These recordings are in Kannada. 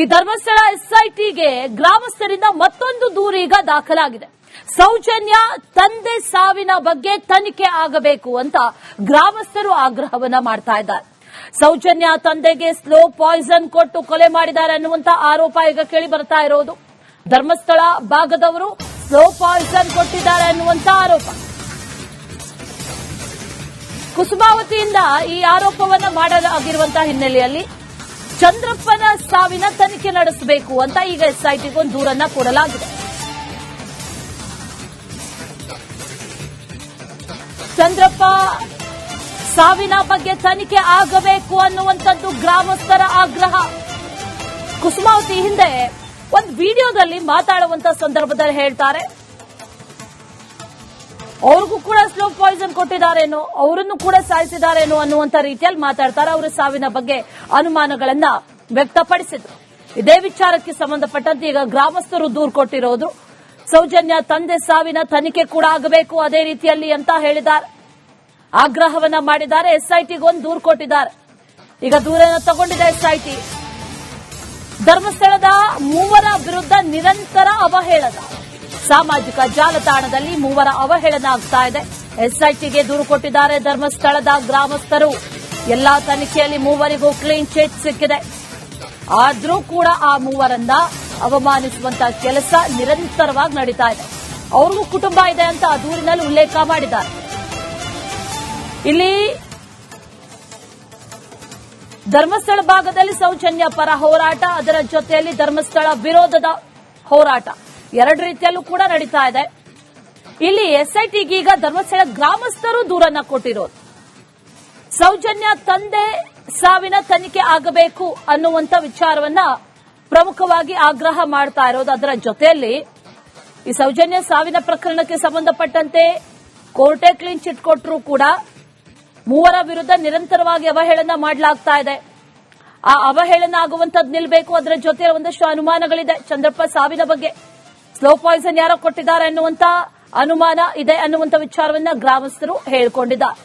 ಈ ಧರ್ಮಸ್ಥಳ ಎಸ್ಐಟಿಗೆ ಗ್ರಾಮಸ್ಥರಿಂದ ಮತ್ತೊಂದು ದೂರು ಈಗ ದಾಖಲಾಗಿದೆ. ಸೌಜನ್ಯ ತಂದೆ ಸಾವಿನ ಬಗ್ಗೆ ತನಿಖೆ ಆಗಬೇಕು ಅಂತ ಗ್ರಾಮಸ್ಥರು ಆಗ್ರಹವನ್ನ ಮಾಡ್ತಾ ಇದ್ದಾರೆ. ಸೌಜನ್ಯ ತಂದೆಗೆ ಸ್ಲೋ ಪಾಯ್ಸನ್ ಕೊಟ್ಟು ಕೊಲೆ ಮಾಡಿದ್ದಾರೆ ಅನ್ನುವಂತ ಆರೋಪ ಈಗ ಕೇಳಿ ಬರ್ತಾ ಇರೋದು. ಧರ್ಮಸ್ಥಳ ಭಾಗದವರು ಸ್ಲೋ ಪಾಯ್ಸನ್ ಕೊಟ್ಟಿದ್ದಾರೆ ಅನ್ನುವಂತ ಆರೋಪ. ಕುಸುಮಾವತಿಯಿಂದ ಈ ಆರೋಪವನ್ನ ಮಾಡಲಾಗಿರುವಂತಹ ಹಿನ್ನೆಲೆಯಲ್ಲಿ ಚಂದ್ರಪ್ಪನ ಸಾವಿನ ತನಿಖೆ ನಡೆಸಬೇಕು ಅಂತ ಈಗ ಎಸ್ಐಟಿಗೆ ಒಂದು ದೂರನ್ನ ಕೊಡಲಾಗಿದೆ. ಚಂದ್ರಪ್ಪ ಸಾವಿನ ಬಗ್ಗೆ ತನಿಖೆ ಆಗಬೇಕು ಅನ್ನುವಂಥದ್ದು ಗ್ರಾಮಸ್ಥರ ಆಗ್ರಹ. ಕುಸುಮಾವತಿ ಹಿಂದೆ ಒಂದು ವಿಡಿಯೋದಲ್ಲಿ ಮಾತಾಡುವಂತ ಸಂದರ್ಭದಲ್ಲಿ ಹೇಳ್ತಾರೆ. ಅವ್ರಿಗೂ ಕೂಡ ಸ್ಲೋ ಪಾಯ್ಸನ್ ಕೊಟ್ಟಿದ್ದಾರೇನೋ, ಅವರನ್ನು ಕೂಡ ಸಾಯಿಸಿದಾರೇನೋ ಅನ್ನುವಂತ ರೀತಿಯಲ್ಲಿ ಮಾತಾಡ್ತಾರೆ. ಅವರ ಸಾವಿನ ಬಗ್ಗೆ ಅನುಮಾನಗಳನ್ನ ವ್ಯಕ್ತಪಡಿಸಿದ್ರು. ಇದೇ ವಿಚಾರಕ್ಕೆ ಸಂಬಂಧಪಟ್ಟಂತೆ ಈಗ ಗ್ರಾಮಸ್ಥರು ದೂರು ಕೊಟ್ಟಿರೋದು. ಸೌಜನ್ಯ ತಂದೆ ಸಾವಿನ ತನಿಖೆ ಕೂಡ ಆಗಬೇಕು ಅದೇ ರೀತಿಯಲ್ಲಿ ಅಂತ ಹೇಳಿದ್ದಾರೆ. ಆಗ್ರಹವನ್ನ ಮಾಡಿದ್ದಾರೆ. ಎಸ್ಐಟಿಗೆ ಒಂದು ದೂರು ಕೊಟ್ಟಿದ್ದಾರೆ. ಈಗ ದೂರನ್ನು ತಗೊಂಡಿದೆ ಎಸ್ಐಟಿ. ಧರ್ಮಸ್ಥಳದ ಮೂವರ ವಿರುದ್ಧ ನಿರಂತರ ಅವಹೇಳನ. ಸಾಮಾಜಿಕ ಜಾಲತಾಣದಲ್ಲಿ ಮೂವರ ಅವಹೇಳನ ಆಗ್ತಾ ಇದೆ. ಎಸ್ಐಟಿಗೆ ದೂರು ಕೊಟ್ಟಿದ್ದಾರೆ ಧರ್ಮಸ್ಥಳದ ಗ್ರಾಮಸ್ಥರು. ಎಲ್ಲಾ ತನಿಖೆಯಲ್ಲಿ ಮೂವರಿಗೂ ಕ್ಲೀನ್ ಚಿಟ್ ಸಿಕ್ಕಿದೆ. ಆದರೂ ಕೂಡ ಆ ಮೂವರನ್ನ ಅವಮಾನಿಸುವಂತಹ ಕೆಲಸ ನಿರಂತರವಾಗಿ ನಡೀತಾ ಇದೆ. ಅವ್ರಿಗೂ ಕುಟುಂಬ ಇದೆ ಅಂತ ಆ ದೂರಿನಲ್ಲಿ ಉಲ್ಲೇಖ ಮಾಡಿದ್ದಾರೆ. ಇಲ್ಲಿ ಧರ್ಮಸ್ಥಳ ಭಾಗದಲ್ಲಿ ಸೌಜನ್ಯ ಪರ ಹೋರಾಟ, ಅದರ ಜೊತೆಯಲ್ಲಿ ಧರ್ಮಸ್ಥಳ ವಿರೋಧದ ಹೋರಾಟ. ಎರಡು ರೀತಿಯಲ್ಲೂ ಕೂಡ ನಡೀತಾ ಇದೆ. ಇಲ್ಲಿ ಎಸ್ಐಟಿಗೀಗ ಧರ್ಮಸ್ಥಳ ಗ್ರಾಮಸ್ಥರು ದೂರನ್ನ ಕೊಟ್ಟಿರೋದು ಸೌಜನ್ಯ ತಂದೆ ಸಾವಿನ ತನಿಖೆ ಆಗಬೇಕು ಅನ್ನುವಂತ ವಿಚಾರವನ್ನ ಪ್ರಮುಖವಾಗಿ ಆಗ್ರಹ ಮಾಡ್ತಾ ಇರೋದು ಅದರ ಜೊತೆಯಲ್ಲಿ ಈ ಸೌಜನ್ಯ ಸಾವಿನ ಪ್ರಕರಣಕ್ಕೆ ಸಂಬಂಧಪಟ್ಟಂತೆ ಕೋರ್ಟೆ ಕ್ಲೀನ್ ಚಿಟ್ ಕೊಟ್ಟರೂ ಕೂಡ ಮೂವರ ವಿರುದ್ಧ ನಿರಂತರವಾಗಿ ಅವಹೇಳನ ಮಾಡಲಾಗ್ತಾ ಇದೆ. ಆ ಅವಹೇಳನ ಆಗುವಂತದ್ದು ನಿಲ್ಬೇಕು ಅದರ ಜೊತೆ ಒಂದಷ್ಟು ಅನುಮಾನಗಳಿದೆ. ಚಂದ್ರಪ್ಪ ಸಾವಿನ ಬಗ್ಗೆ ಸ್ಲೋ ಪಾಯ್ಸನ್ ಯಾರೋ ಕೊಟ್ಟಿದ್ದಾರೆ ಅನ್ನುವಂತ ಅನುಮಾನ ಇದೆ ಅನ್ನುವಂತ ವಿಚಾರವನ್ನ ಗ್ರಾಮಸ್ಥರು ಹೇಳಿಕೊಂಡಿದ್ದಾರೆ.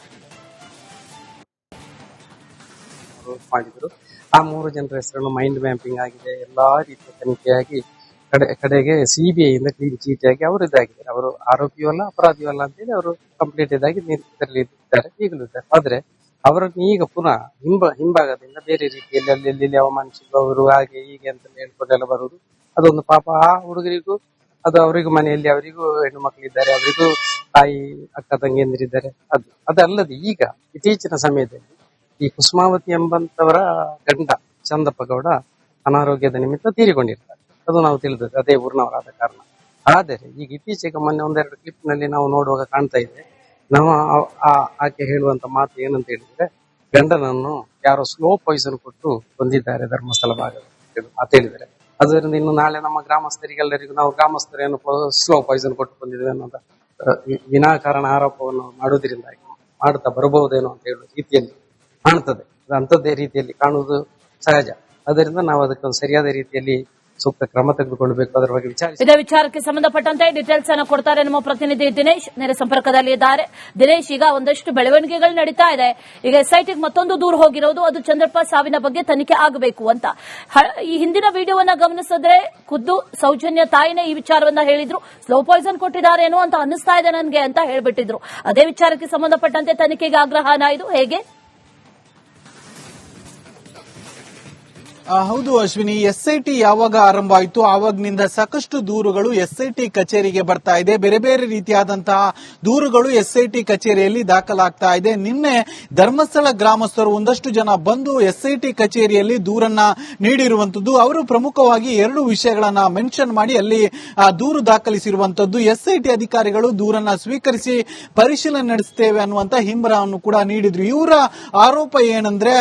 ಆ ಮೂರು ಜನರ ಹೆಸರನ್ನು ಮೈಂಡ್ ಮ್ಯಾಪಿಂಗ್ ಆಗಿದೆ. ಎಲ್ಲಾ ರೀತಿಯ ತನಿಖೆಯಾಗಿ ಕಡೆ, ಕಡೆಗೆ ಸಿಬಿಐ ಇಂದ ಕ್ಲೀನ್ ಚೀಟ್ ಆಗಿ ಅವರು ಇದಾಗಿದ್ದಾರೆ. ಅವರು ಆರೋಪಿಯೂ ಅಲ್ಲ, ಅಪರಾಧಿಯೂ ಅಲ್ಲ ಅಂತೇಳಿ ಅವರು ಕಂಪ್ಲೀಟ್ ಇದಾಗಿ ಇದರಲ್ಲಿ ಇದ್ದಾರೆ ಈಗಲೂ ಇದ್ದಾರೆ. ಆದ್ರೆ ಅವರನ್ನು ಈಗ ಪುನಃ ಹಿಂಬ, ಹಿಂಭಾಗದಿಂದ ಬೇರೆ ರೀತಿಯಲ್ಲಿ ಅಲ್ಲಿ ಅವಮಾನಿಸಿದ್ರು ಅವರು ಹಾಗೆ ಹೀಗೆ ಅಂತ ಹೇಳ್ಕೊಂಡೆಲ್ಲ ಬರುವುದು. ಅದೊಂದು ಪಾಪ ಆ ಹುಡುಗರಿಗೂ ಅದು ಅವರಿಗೂ ಮನೆಯಲ್ಲಿ ಅವರಿಗೂ ಹೆಣ್ಣು ಮಕ್ಕಳಿದ್ದಾರೆ ಅವರಿಗೂ ತಾಯಿ, ಅಕ್ಕ, ತಂಗಿಯಂದಿರಿದ್ದಾರೆ. ಅದು, ಅದಲ್ಲದೆ ಈಗ ಇತ್ತೀಚಿನ ಸಮಯದಲ್ಲಿ ಈ ಕುಸುಮಾವತಿ ಎಂಬಂತವರ ಗಂಡ ಚಂದಪ್ಪ ಗೌಡ ಅನಾರೋಗ್ಯದ ನಿಮಿತ್ತ ತೀರಿಕೊಂಡಿರ್ತಾರೆ. ಅದು ನಾವು ತಿಳಿದದ್ದು, ಅದೇ ಊರಿನವರಾದ ಕಾರಣ. ಆದರೆ ಈಗ ಇತ್ತೀಚೆಗೆ ಮೊನ್ನೆ ಒಂದೆರಡು ಕ್ಲಿಪ್ನಲ್ಲಿ ನಾವು ನೋಡುವಾಗ ಕಾಣ್ತಾ ಇದೆ. ನಮ್ಮ ಆಕೆ ಹೇಳುವಂತ ಮಾತು ಏನಂತ ಹೇಳಿದ್ರೆ, ಗಂಡನನ್ನು ಯಾರೋ ಸ್ಲೋ ಪಾಯ್ಸನ್ ಕೊಟ್ಟು ಬಂದಿದ್ದಾರೆ ಧರ್ಮಸ್ಥಳ ಭಾಗ ಮಾತು ಹೇಳಿದ್ದಾರೆ ಅದರಿಂದ ಇನ್ನು ನಾಳೆ ನಮ್ಮ ಗ್ರಾಮಸ್ಥರಿಗೆಲ್ಲರಿಗೂ ನಾವು ಗ್ರಾಮಸ್ಥರೇನು ಸ್ಲೋ ಪಾಯ್ಸನ್ ಕೊಟ್ಟು ಬಂದಿದ್ದೇವೆ ಅನ್ನೋದ ವಿನಾಕಾರಣ ಆರೋಪವನ್ನು ಮಾಡುವುದರಿಂದ ಮಾಡ್ತಾ ಬರಬಹುದೇನೋ ಅಂತ ಹೇಳುವ ರೀತಿಯಲ್ಲಿ ಕಾಣ್ತದೆ. ಅಂತದ್ದೇ ರೀತಿಯಲ್ಲಿ ಕಾಣುವುದು ಸಹಜ. ಅದರಿಂದ ನಾವು ಅದಕ್ಕೊಂದು ಸರಿಯಾದ ರೀತಿಯಲ್ಲಿ ಸೂಕ್ತ ಕ್ರಮ ತೆಗೆದುಕೊಳ್ಳಬೇಕು. ಅದರ ಬಗ್ಗೆ ವಿಚಾರಿಸಿ. ಇದೇ ವಿಚಾರಕ್ಕೆ ಸಂಬಂಧಪಟ್ಟಂತೆ ಡೀಟೇಲ್ಸ್ ಅನ್ನು ಕೊಡ್ತಾರೆ ನಮ್ಮ ಪ್ರತಿನಿಧಿ ದಿನೇಶ್. ನೇರ ಸಂಪರ್ಕದಲ್ಲಿ ಇದ್ದಾರೆ ದಿನೇಶ್, ಈಗ ಒಂದಷ್ಟು ಬೆಳವಣಿಗೆಗಳು ನಡೀತಾ ಇದೆ. ಈಗ ಎಸ್ಐಟಿಗೆ ಮತ್ತೊಂದು ದೂರ ಹೋಗಿರೋದು. ಅದು ಚಂದ್ರಪ್ಪ ಸಾವಿನ ಬಗ್ಗೆ ತನಿಖೆ ಆಗಬೇಕು ಅಂತ. ಈ ಹಿಂದಿನ ವಿಡಿಯೋವನ್ನ ಗಮನಿಸಿದ್ರೆ ಖುದ್ದು ಸೌಜನ್ಯ ತಾಯಿನೇ ಈ ವಿಚಾರವನ್ನ ಹೇಳಿದ್ರು. ಸ್ಲೋ ಪಾಯ್ಸನ್ ಕೊಟ್ಟಿದ್ದಾರೇನೋ ಅಂತ ಅನ್ನಿಸ್ತಾ ಇದೆ ನನಗೆ ಅಂತ ಹೇಳ್ಬಿಟ್ಟಿದ್ರು. ಅದೇ ವಿಚಾರಕ್ಕೆ ಸಂಬಂಧಪಟ್ಟಂತೆ ತನಿಖೆಗೆ ಆಗ್ರಹನ ಇದು ಹೇಗೆ? ಹೌದು ಅಶ್ವಿನಿ ಎಸ್ಐಟಿ ಯಾವಾಗ ಆರಂಭ ಆಯಿತು? ಆವಾಗ್ನಿಂದ ಸಾಕಷ್ಟು ದೂರುಗಳು ಎಸ್ಐಟಿ ಕಚೇರಿಗೆ ಬರ್ತಾ ಇದೆ. ಬೇರೆ ಬೇರೆ ರೀತಿಯಾದಂತಹ ದೂರುಗಳು ಎಸ್ಐಟಿ ಕಚೇರಿಯಲ್ಲಿ ದಾಖಲಾಗ್ತಾ ಇದೆ. ನಿನ್ನೆ ಧರ್ಮಸ್ಥಳ ಗ್ರಾಮಸ್ಥರು ಒಂದಷ್ಟು ಜನ ಬಂದು ಎಸ್ಐಟಿ ಕಚೇರಿಯಲ್ಲಿ ದೂರನ್ನ ನೀಡಿರುವಂತದ್ದು ಅವರು ಪ್ರಮುಖವಾಗಿ ಎರಡು ವಿಷಯಗಳನ್ನ ಮೆನ್ಷನ್ ಮಾಡಿ ಅಲ್ಲಿ ದೂರು ದಾಖಲಿಸಿರುವಂತದ್ದು ಎಸ್ಐಟಿ ಅಧಿಕಾರಿಗಳು ದೂರನ್ನ ಸ್ವೀಕರಿಸಿ ಪರಿಶೀಲನೆ ನಡೆಸುತ್ತೇವೆ ಅನ್ನುವಂತ ಹಿಂಬರವನ್ನು ಕೂಡ ನೀಡಿದ್ರು. ಇವರ ಆರೋಪ ಏನಂದ್ರೆ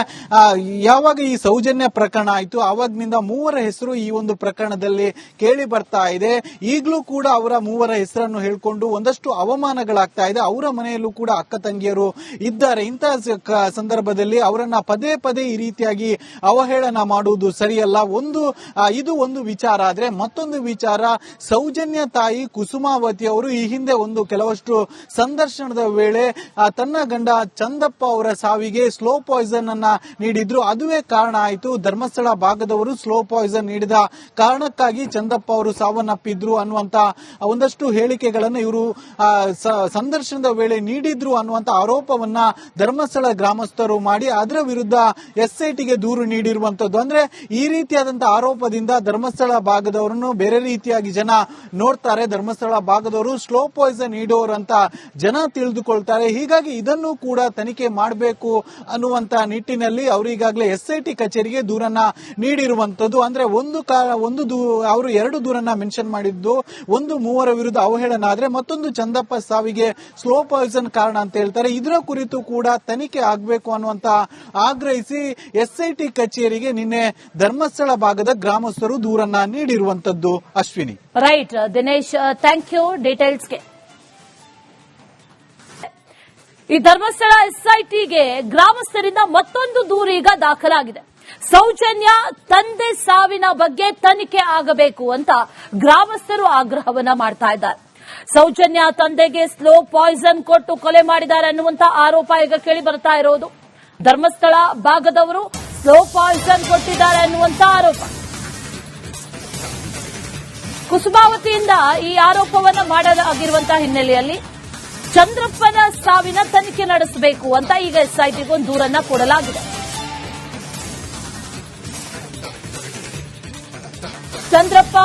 ಯಾವಾಗ ಈ ಸೌಜನ್ಯ ಪ್ರಕರಣ ಆಯ್ತು ಆವಾಗ್ನಿಂದ ಮೂವರ ಹೆಸರು ಈ ಒಂದು ಪ್ರಕರಣದಲ್ಲಿ ಕೇಳಿ ಬರ್ತಾ ಇದೆ. ಈಗಲೂ ಕೂಡ ಅವರ ಮೂವರ ಹೆಸರನ್ನು ಹೇಳ್ಕೊಂಡು ಒಂದಷ್ಟು ಅವಮಾನಗಳಾಗ್ತಾ ಇದೆ. ಅವರ ಮನೆಯಲ್ಲೂ ಕೂಡ ಅಕ್ಕ ತಂಗಿಯರು ಇದ್ದಾರೆ. ಇಂತಹ ಸಂದರ್ಭದಲ್ಲಿ ಅವರನ್ನ ಪದೇ ಪದೇ ಈ ರೀತಿಯಾಗಿ ಅವಹೇಳನ ಮಾಡುವುದು ಸರಿಯಲ್ಲ. ಒಂದು ಇದು ಒಂದು ವಿಚಾರ. ಆದ್ರೆ ಮತ್ತೊಂದು ವಿಚಾರ, ಸೌಜನ್ಯ ತಾಯಿ ಕುಸುಮಾವತಿ ಅವರು ಈ ಹಿಂದೆ ಒಂದು ಕೆಲವಷ್ಟು ಸಂದರ್ಶನದ ವೇಳೆ ತನ್ನ ಗಂಡ ಚಂದಪ್ಪ ಅವರ ಸಾವಿಗೆ ಸ್ಲೋ ಪಾಯ್ಸನ್ ಅನ್ನ ನೀಡಿದ್ರು. ಅದುವೇ ಕಾರಣ ಆಯಿತು. ಧರ್ಮಸ್ಥಳ ಧರ್ಮಸ್ಥಳ ಭಾಗದವರು ಸ್ಲೋ ಪಾಯ್ಸನ್ ನೀಡಿದ ಕಾರಣಕ್ಕಾಗಿ ಚಂದಪ್ಪ ಅವರು ಸಾವನ್ನಪ್ಪಿದ್ರು ಅನ್ನುವಂತ ಒಂದಷ್ಟು ಹೇಳಿಕೆಗಳನ್ನು ಇವರು ಸಂದರ್ಶನದ ವೇಳೆ ನೀಡಿದ್ರು ಅನ್ನುವಂತ ಆರೋಪವನ್ನ ಧರ್ಮಸ್ಥಳ ಗ್ರಾಮಸ್ಥರು ಮಾಡಿ ಅದರ ವಿರುದ್ಧ ಎಸ್ಐಟಿಗೆ ದೂರು ನೀಡಿರುವಂತದ್ದು. ಅಂದ್ರೆ ಈ ರೀತಿಯಾದಂತಹ ಆರೋಪದಿಂದ ಧರ್ಮಸ್ಥಳ ಭಾಗದವರನ್ನು ಬೇರೆ ರೀತಿಯಾಗಿ ಜನ ನೋಡ್ತಾರೆ. ಧರ್ಮಸ್ಥಳ ಭಾಗದವರು ಸ್ಲೋ ಪಾಯ್ಸನ್ ಅಂತ ಜನ ತಿಳಿದುಕೊಳ್ತಾರೆ. ಹೀಗಾಗಿ ಇದನ್ನು ಕೂಡ ತನಿಖೆ ಮಾಡಬೇಕು ಅನ್ನುವಂತ ನಿಟ್ಟಿನಲ್ಲಿ ಅವರು ಈಗಾಗಲೇ ಎಸ್ಐಟಿ ಕಚೇರಿಗೆ ದೂರನ್ನ ನೀಡಿರುವಂತದ್ದು ಅಂದ್ರೆ ಒಂದು ಕಾಲ, ಒಂದು ಅವರು ಎರಡು ದೂರನ್ನ ಮೆನ್ಷನ್ ಮಾಡಿದ್ದು, ಒಂದು ಮೂವರ ವಿರುದ್ಧ ಅವಹೇಳನ ಆದ್ರೆ ಮತ್ತೊಂದು ಚಂದಪ್ಪ ಸಾವಿಗೆ ಸ್ಲೋ ಪಾಯ್ಸನ್ ಕಾರಣ ಅಂತ ಹೇಳ್ತಾರೆ. ಇದರ ಕುರಿತು ಕೂಡ ತನಿಖೆ ಆಗಬೇಕು ಅನ್ನುವಂತ ಆಗ್ರಹಿಸಿ ಎಸ್ಐಟಿ ಕಚೇರಿಗೆ ನಿನ್ನೆ ಧರ್ಮಸ್ಥಳ ಭಾಗದ ಗ್ರಾಮಸ್ಥರು ದೂರನ್ನ ನೀಡಿರುವಂತದ್ದು Ashwini. Right Dinesh thank you ಡೀಟೇಲ್ಸ್ಗೆ ಈ ಧರ್ಮಸ್ಥಳ ಎಸ್ಐಟಿಗೆ ಗ್ರಾಮಸ್ಥರಿಂದ ಮತ್ತೊಂದು ದೂರು ಈಗ ದಾಖಲಾಗಿದೆ. ಸೌಜನ್ಯ ತಂದೆ ಸಾವಿನ ಬಗ್ಗೆ ತನಿಖೆ ಆಗಬೇಕು ಅಂತ ಗ್ರಾಮಸ್ಥರು ಆಗ್ರಹವನ್ನ ಮಾಡ್ತಾ ಇದ್ದಾರೆ. ಸೌಜನ್ಯ ತಂದೆಗೆ ಸ್ಲೋ ಪಾಯ್ಸನ್ ಕೊಟ್ಟು ಕೊಲೆ ಮಾಡಿದ್ದಾರೆ ಅನ್ನುವಂತ ಆರೋಪ ಈಗ ಕೇಳಿ ಬರ್ತಾ ಇರೋದು. ಧರ್ಮಸ್ಥಳ ಭಾಗದವರು ಸ್ಲೋ ಪಾಯ್ಸನ್ ಕೊಟ್ಟಿದ್ದಾರೆ ಅನ್ನುವಂತ ಆರೋಪ. ಕುಸುಮಾವತಿಯಿಂದ ಈ ಆರೋಪವನ್ನ ಮಾಡಲಾಗಿರುವಂತಹ ಹಿನ್ನೆಲೆಯಲ್ಲಿ ಚಂದ್ರಪ್ಪನ ಸಾವಿನ ತನಿಖೆ ನಡೆಸಬೇಕು ಅಂತ ಈಗ ಎಸ್ಐಟಿಗೊಂದು ದೂರನ್ನ ಕೊಡಲಾಗಿದೆ. ಚಂದ್ರಪ್ಪ,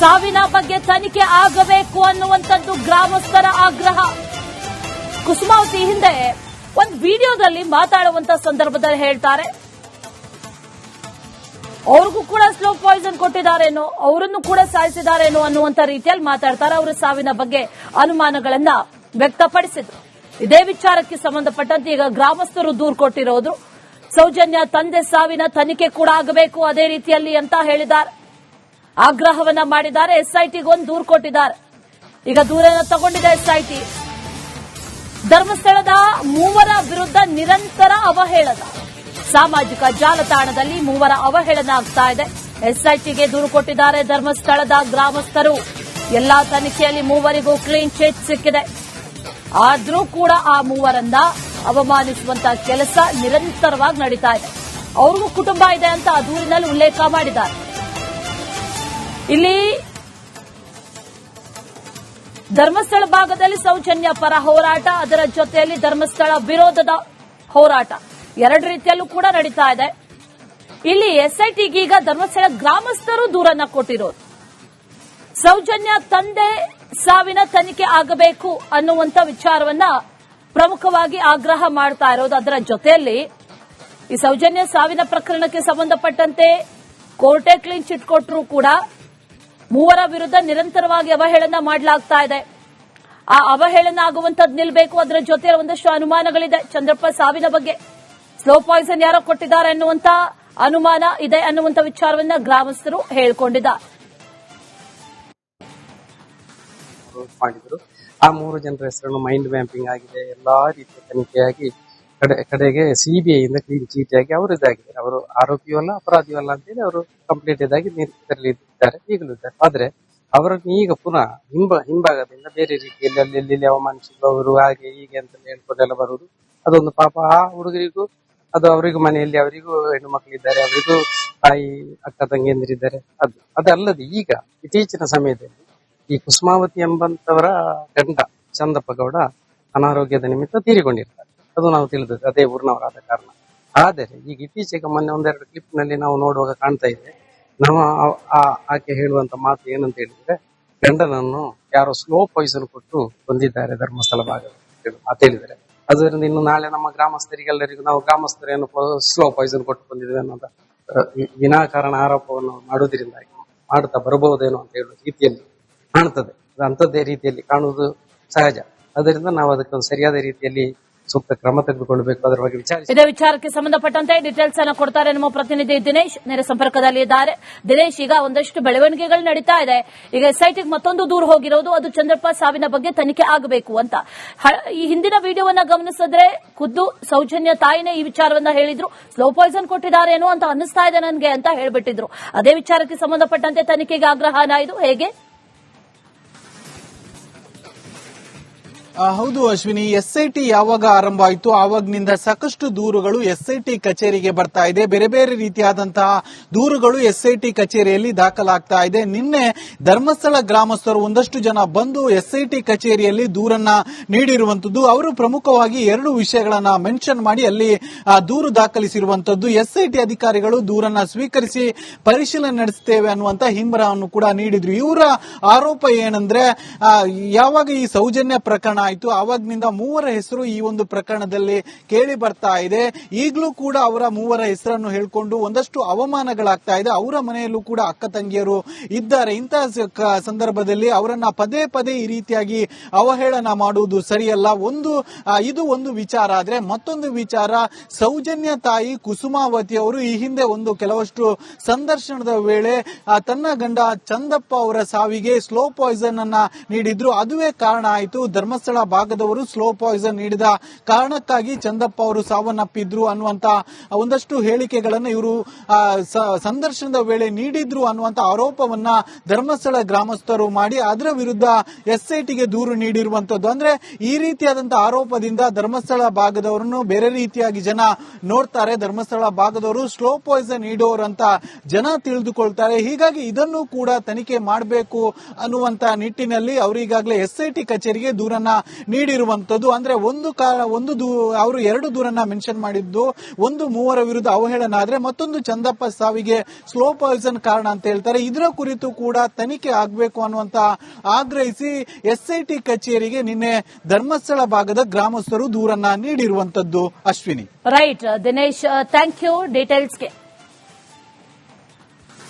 ಸಾವಿನ ಬಗ್ಗೆ ತನಿಖೆ ಆಗಬೇಕು ಅನ್ನುವಂಥದ್ದು ಗ್ರಾಮಸ್ಥರ ಆಗ್ರಹ. ಕುಸುಮಾವತಿ ಹಿಂದೆ ಒಂದು ವಿಡಿಯೋದಲ್ಲಿ ಮಾತಾಡುವಂತ ಸಂದರ್ಭದಲ್ಲಿ ಹೇಳ್ತಾರೆ. ಅವ್ರಿಗೂ ಕೂಡ ಸ್ಲೋ ಪಾಯ್ಸನ್ ಕೊಟ್ಟಿದ್ದಾರೇನೋ, ಅವರನ್ನು ಕೂಡ ಸಾಯಿಸಿದಾರೇನೋ ಅನ್ನುವಂತ ರೀತಿಯಲ್ಲಿ ಮಾತಾಡ್ತಾರೆ. ಅವರ ಸಾವಿನ ಬಗ್ಗೆ ಅನುಮಾನಗಳನ್ನ ವ್ಯಕ್ತಪಡಿಸಿದ್ರು. ಇದೇ ವಿಚಾರಕ್ಕೆ ಸಂಬಂಧಪಟ್ಟಂತೆ ಈಗ ಗ್ರಾಮಸ್ಥರು ದೂರು ಕೊಟ್ಟಿರೋದು. ಸೌಜನ್ಯ ತಂದೆ ಸಾವಿನ ತನಿಖೆ ಕೂಡ ಆಗಬೇಕು ಅದೇ ರೀತಿಯಲ್ಲಿ ಅಂತ ಹೇಳಿದ್ದಾರೆ. ಆಗ್ರಹವನ್ನ ಮಾಡಿದ್ದಾರೆ. ಎಸ್ಐಟಿಗೆ ಒಂದು ದೂರು ಕೊಟ್ಟಿದ್ದಾರೆ. ಈಗ ದೂರನ್ನು ತಗೊಂಡಿದೆ ಎಸ್ಐಟಿ. ಧರ್ಮಸ್ಥಳದ ಮೂವರ ವಿರುದ್ಧ ನಿರಂತರ ಅವಹೇಳನ. ಸಾಮಾಜಿಕ ಜಾಲತಾಣದಲ್ಲಿ ಮೂವರ ಅವಹೇಳನ ಆಗ್ತಾ ಇದೆ. ಎಸ್ಐಟಿಗೆ ದೂರು ಕೊಟ್ಟಿದ್ದಾರೆ ಧರ್ಮಸ್ಥಳದ ಗ್ರಾಮಸ್ಥರು. ಎಲ್ಲಾ ತನಿಖೆಯಲ್ಲಿ ಮೂವರಿಗೂ ಕ್ಲೀನ್ ಚಿಟ್ ಸಿಕ್ಕಿದೆ. ಆದರೂ ಕೂಡ ಆ ಮೂವರನ್ನ ಅವಮಾನಿಸುವಂತ ಕೆಲಸ ನಿರಂತರವಾಗಿ ನಡೀತಾ ಇದೆ. ಅವ್ರಿಗೂ ಕುಟುಂಬ ಇದೆ ಅಂತ ಆ ದೂರಿನಲ್ಲಿ ಉಲ್ಲೇಖ ಮಾಡಿದ್ದಾರೆ. ಇಲ್ಲಿ ಧರ್ಮಸ್ಥಳ ಭಾಗದಲ್ಲಿ ಸೌಜನ್ಯ ಪರ ಹೋರಾಟ, ಅದರ ಜೊತೆಯಲ್ಲಿ ಧರ್ಮಸ್ಥಳ ವಿರೋಧದ ಹೋರಾಟ. ಎರಡು ರೀತಿಯಲ್ಲೂ ಕೂಡ ನಡೀತಾ ಇದೆ. ಇಲ್ಲಿ ಎಸ್ಐಟಿಗೀಗ ಧರ್ಮಸ್ಥಳ ಗ್ರಾಮಸ್ಥರು ದೂರನ್ನ ಕೊಟ್ಟಿರೋದು ಸೌಜನ್ಯ ತಂದೆ ಸಾವಿನ ತನಿಖೆ ಆಗಬೇಕು ಅನ್ನುವಂತ ವಿಚಾರವನ್ನ ಪ್ರಮುಖವಾಗಿ ಆಗ್ರಹ ಮಾಡ್ತಾ ಇರೋದು ಅದರ ಜೊತೆಯಲ್ಲಿ ಈ ಸೌಜನ್ಯ ಸಾವಿನ ಪ್ರಕರಣಕ್ಕೆ ಸಂಬಂಧಪಟ್ಟಂತೆ ಕೋರ್ಟೆ ಕ್ಲೀನ್ ಚಿಟ್ ಕೊಟ್ಟರು ಕೂಡ ಮೂವರ ವಿರುದ್ಧ ನಿರಂತರವಾಗಿ ಅವಹೇಳನ ಮಾಡಲಾಗ್ತಾ ಇದೆ. ಆ ಅವಹೇಳನ ಆಗುವಂತದ್ದು ನಿಲ್ಬೇಕು ಅದರ ಜೊತೆ ಒಂದಷ್ಟು ಅನುಮಾನಗಳಿದೆ. ಚಂದ್ರಪ್ಪ ಸಾವಿನ ಬಗ್ಗೆ ಸ್ಲೋ ಪಾಯ್ಸನ್ ಯಾರೋ ಕೊಟ್ಟಿದ್ದಾರೆ ಅನ್ನುವಂತ ಅನುಮಾನ ಇದೆ ಅನ್ನುವಂತ ವಿಚಾರವನ್ನ ಗ್ರಾಮಸ್ಥರು ಹೇಳ್ಕೊಂಡಿದ್ದಾರೆ. ಆ ಮೂರು ಜನರ ಹೆಸರನ್ನು ಮೈಂಡ್ ಮ್ಯಾಪಿಂಗ್ ಆಗಿದೆ. ಎಲ್ಲಾ ರೀತಿಯ ತನಿಖೆಯಾಗಿ ಕಡೆ, ಕಡೆಗೆ ಇಂದ ಕ್ಲೀನ್ ಆಗಿ ಅವರು ಇದಾಗಿದ್ದಾರೆ. ಅವರು ಆರೋಪಿಯೂ ಅಲ್ಲ, ಅಪರಾಧಿಯೂ ಅಲ್ಲ ಅಂತೇಳಿ ಅವರು ಕಂಪ್ಲೀಟ್ ಇದಾಗಿ ಇದ್ದಾರೆ ಈಗಲೂ ಇದ್ದಾರೆ ಆದ್ರೆ ಅವರನ್ನು ಈಗ ಪುನಃ ಹಿಂಬ, ಹಿಂಭಾಗದಿಂದ ಬೇರೆ ರೀತಿಯಲ್ಲಿ ಅಲ್ಲಿ ಇಲ್ಲಿ ಅವಮಾನಿಸಿದ್ರು ಅವರು ಹಾಗೆ ಹೀಗೆ ಅಂತ ಹೇಳ್ಕೊಂಡೆಲ್ಲ ಬರುವುದು. ಅದೊಂದು ಪಾಪ ಆ ಹುಡುಗರಿಗೂ, ಅದು ಅವರಿಗೂ ಮನೆಯಲ್ಲಿ ಅವರಿಗೂ ಹೆಣ್ಣು ಮಕ್ಕಳಿದ್ದಾರೆ ಅವರಿಗೂ ತಾಯಿ, ಅಕ್ಕ, ತಂಗಿಯಂದಿರಿದ್ದಾರೆ. ಅದು, ಅದಲ್ಲದೆ ಈಗ ಇತ್ತೀಚಿನ ಸಮಯದಲ್ಲಿ ಈ ಕುಸುಮಾವತಿ ಎಂಬಂತವರ ಗಂಡ ಚಂದಪ್ಪ ಗೌಡ ಅನಾರೋಗ್ಯದ ನಿಮಿತ್ತ ತೀರಿಕೊಂಡಿರ್ತಾರೆ ಅದು ನಾವು ತಿಳಿದದ್ದು, ಅದೇ ಊರಿನವರಾದ ಕಾರಣ. ಆದರೆ ಈಗ ಇತ್ತೀಚೆಗೆ ಮೊನ್ನೆ ಒಂದೆರಡು ಕ್ಲಿಪ್ನಲ್ಲಿ ನಾವು ನೋಡುವಾಗ ಕಾಣ್ತಾ ಇದೆ. ನಮ್ಮ ಆಕೆ ಹೇಳುವಂತ ಮಾತು ಏನಂತ ಹೇಳಿದ್ರೆ, ಗಂಡನನ್ನು ಯಾರೋ ಸ್ಲೋ ಪಾಯ್ಸನ್ ಕೊಟ್ಟು ಬಂದಿದ್ದಾರೆ ಧರ್ಮಸ್ಥಳ ಭಾಗ ಅಂತ ಹೇಳಿದರೆ ಅದರಿಂದ ಇನ್ನು ನಾಳೆ ನಮ್ಮ ಗ್ರಾಮಸ್ಥರಿಗೆಲ್ಲರಿಗೂ ನಾವು ಗ್ರಾಮಸ್ಥರೇನು ಸ್ಲೋ ಪಾಯ್ಸನ್ ಕೊಟ್ಟು ಬಂದಿದ್ದೇವೆ ಅನ್ನೋದ ವಿನಾಕಾರಣ ಆರೋಪವನ್ನು ಮಾಡುವುದರಿಂದಾಗಿ ಮಾಡುತ್ತಾ ಬರಬಹುದೇನೋ ಅಂತ ಹೇಳುವ ರೀತಿಯಲ್ಲಿ ಕಾಣ್ತದೆ ಅಂಥದ್ದೇ ರೀತಿಯಲ್ಲಿ ಕಾಣುವುದು ಸಹಜ. ಅದರಿಂದ ನಾವು ಅದಕ್ಕೆ ಒಂದು ಸರಿಯಾದ ರೀತಿಯಲ್ಲಿ ಸೂಕ್ತ ಕ್ರಮ ತೆಗೆದುಕೊಳ್ಳಬೇಕು. ಅದರ ಬಗ್ಗೆ ವಿಚಾರ ಇದೇ ವಿಚಾರಕ್ಕೆ ಸಂಬಂಧಪಟ್ಟಂತೆ ಡೀಟೇಲ್ಸ್ ಅನ್ನು ಕೊಡ್ತಾರೆ ನಮ್ಮ ಪ್ರತಿನಿಧಿ ದಿನೇಶ್. ನೇರ ಸಂಪರ್ಕದಲ್ಲಿ ಇದ್ದಾರೆ ದಿನೇಶ್, ಈಗ ಒಂದಷ್ಟು ಬೆಳವಣಿಗೆಗಳು ನಡೀತಾ ಇದೆ. ಈಗ ಎಸ್ಐಟಿಗೆ ಮತ್ತೊಂದು ದೂರ ಹೋಗಿರೋದು. ಅದು ಚಂದ್ರಪ್ಪ ಸಾವಿನ ಬಗ್ಗೆ ತನಿಖೆ ಆಗಬೇಕು ಅಂತ. ಈ ಹಿಂದಿನ ವಿಡಿಯೋವನ್ನ ಗಮನಿಸಿದ್ರೆ ಖುದ್ದು ಸೌಜನ್ಯ ತಾಯಿನೇ ಈ ವಿಚಾರವನ್ನ ಹೇಳಿದ್ರು. ಸ್ಲೋ ಪಾಯ್ಸನ್ ಕೊಟ್ಟಿದ್ದಾರೇನೋ ಅಂತ ಅನ್ನಿಸ್ತಾ ಇದೆ ನನಗೆ ಅಂತ ಹೇಳ್ಬಿಟ್ಟಿದ್ರು. ಅದೇ ವಿಚಾರಕ್ಕೆ ಸಂಬಂಧಪಟ್ಟಂತೆ ತನಿಖೆಗೆ ಆಗ್ರಹನ ಇದು ಹೇಗೆ? ಹೌದು ಅಶ್ವಿನಿ ಎಸ್ಐಟಿ ಯಾವಾಗ ಆರಂಭ ಆಯಿತು? ಆವಾಗ್ನಿಂದ ಸಾಕಷ್ಟು ದೂರುಗಳು ಎಸ್ಐಟಿ ಕಚೇರಿಗೆ ಬರ್ತಾ ಇದೆ. ಬೇರೆ ಬೇರೆ ರೀತಿಯಾದಂತಹ ದೂರುಗಳು ಎಸ್ಐಟಿ ಕಚೇರಿಯಲ್ಲಿ ದಾಖಲಾಗ್ತಾ ಇದೆ. ನಿನ್ನೆ ಧರ್ಮಸ್ಥಳ ಗ್ರಾಮಸ್ಥರು ಒಂದಷ್ಟು ಜನ ಬಂದು ಎಸ್ಐಟಿ ಕಚೇರಿಯಲ್ಲಿ ದೂರನ್ನ ನೀಡಿರುವಂತದ್ದು ಅವರು ಪ್ರಮುಖವಾಗಿ ಎರಡು ವಿಷಯಗಳನ್ನ ಮೆನ್ಷನ್ ಮಾಡಿ ಅಲ್ಲಿ ದೂರು ದಾಖಲಿಸಿರುವಂತದ್ದು ಎಸ್ಐಟಿ ಅಧಿಕಾರಿಗಳು ದೂರನ್ನ ಸ್ವೀಕರಿಸಿ ಪರಿಶೀಲನೆ ನಡೆಸುತ್ತೇವೆ ಅನ್ನುವಂತ ಹಿಂಬರವನ್ನು ಕೂಡ ನೀಡಿದ್ರು. ಇವರ ಆರೋಪ ಏನಂದ್ರೆ ಯಾವಾಗ ಈ ಸೌಜನ್ಯ ಪ್ರಕರಣ ಆಯ್ತು ಆವಾಗ್ನಿಂದ ಮೂವರ ಹೆಸರು ಈ ಒಂದು ಪ್ರಕರಣದಲ್ಲಿ ಕೇಳಿ ಬರ್ತಾ ಇದೆ. ಈಗಲೂ ಕೂಡ ಅವರ ಮೂವರ ಹೆಸರನ್ನು ಹೇಳ್ಕೊಂಡು ಒಂದಷ್ಟು ಅವಮಾನಗಳಾಗ್ತಾ ಇದೆ. ಅವರ ಮನೆಯಲ್ಲೂ ಕೂಡ ಅಕ್ಕ ತಂಗಿಯರು ಇದ್ದಾರೆ. ಇಂತಹ ಸಂದರ್ಭದಲ್ಲಿ ಅವರನ್ನ ಪದೇ ಪದೇ ಈ ರೀತಿಯಾಗಿ ಅವಹೇಳನ ಮಾಡುವುದು ಸರಿಯಲ್ಲ. ಒಂದು ಇದು ಒಂದು ವಿಚಾರ. ಆದ್ರೆ ಮತ್ತೊಂದು ವಿಚಾರ, ಸೌಜನ್ಯ ತಾಯಿ ಕುಸುಮಾವತಿ ಅವರು ಈ ಹಿಂದೆ ಒಂದು ಕೆಲವಷ್ಟು ಸಂದರ್ಶನದ ವೇಳೆ ತನ್ನ ಗಂಡ ಚಂದಪ್ಪ ಅವರ ಸಾವಿಗೆ ಸ್ಲೋ ಪಾಯ್ಸನ್ ಅನ್ನ ನೀಡಿದ್ರು. ಅದುವೇ ಕಾರಣ ಆಯಿತು. ಧರ್ಮಸ್ಥಳ ಭಾಗದವರು ಸ್ಲೋ ಪಾಯ್ಸನ್ ನೀಡಿದ ಕಾರಣಕ್ಕಾಗಿ ಚಂದಪ್ಪ ಅವರು ಸಾವನ್ನಪ್ಪಿದ್ರು ಅನ್ನುವಂತ ಒಂದಷ್ಟು ಹೇಳಿಕೆಗಳನ್ನು ಇವರು ಸಂದರ್ಶನದ ವೇಳೆ ನೀಡಿದ್ರು ಅನ್ನುವಂತ ಆರೋಪವನ್ನ ಧರ್ಮಸ್ಥಳ ಗ್ರಾಮಸ್ಥರು ಮಾಡಿ ಅದರ ವಿರುದ್ಧ ಎಸ್ಐಟಿಗೆ ದೂರು ನೀಡಿರುವಂತದ್ದು. ಅಂದ್ರೆ ಈ ರೀತಿಯಾದಂತಹ ಆರೋಪದಿಂದ ಧರ್ಮಸ್ಥಳ ಭಾಗದವರನ್ನು ಬೇರೆ ರೀತಿಯಾಗಿ ಜನ ನೋಡ್ತಾರೆ. ಧರ್ಮಸ್ಥಳ ಭಾಗದವರು ಸ್ಲೋ ಪಾಯ್ಸನ್ ಅಂತ ಜನ ತಿಳಿದುಕೊಳ್ತಾರೆ. ಹೀಗಾಗಿ ಇದನ್ನು ಕೂಡ ತನಿಖೆ ಮಾಡಬೇಕು ಅನ್ನುವಂತ ನಿಟ್ಟಿನಲ್ಲಿ ಅವರು ಈಗಾಗಲೇ ಎಸ್ಐಟಿ ಕಚೇರಿಗೆ ದೂರನ್ನ ನೀಡಿರುವಂತದ್ದು ಅಂದ್ರೆ ಒಂದು ಕಾಲ, ಒಂದು ಅವರು ಎರಡು ದೂರನ್ನ ಮೆನ್ಷನ್ ಮಾಡಿದ್ದು, ಒಂದು ಮೂವರ ವಿರುದ್ಧ ಅವಹೇಳನ ಆದ್ರೆ ಮತ್ತೊಂದು ಚಂದಪ್ಪ ಸಾವಿಗೆ ಸ್ಲೋ ಪಾಯ್ಸನ್ ಕಾರಣ ಅಂತ ಹೇಳ್ತಾರೆ. ಇದರ ಕುರಿತು ಕೂಡ ತನಿಖೆ ಆಗಬೇಕು ಅನ್ನುವಂತ ಆಗ್ರಹಿಸಿ ಎಸ್ಐಟಿ ಕಚೇರಿಗೆ ನಿನ್ನೆ ಧರ್ಮಸ್ಥಳ ಭಾಗದ ಗ್ರಾಮಸ್ಥರು ದೂರನ್ನ ನೀಡಿರುವಂತದ್ದು Ashwini. Right Dinesh thank you ಡೀಟೇಲ್ಸ್ಗೆ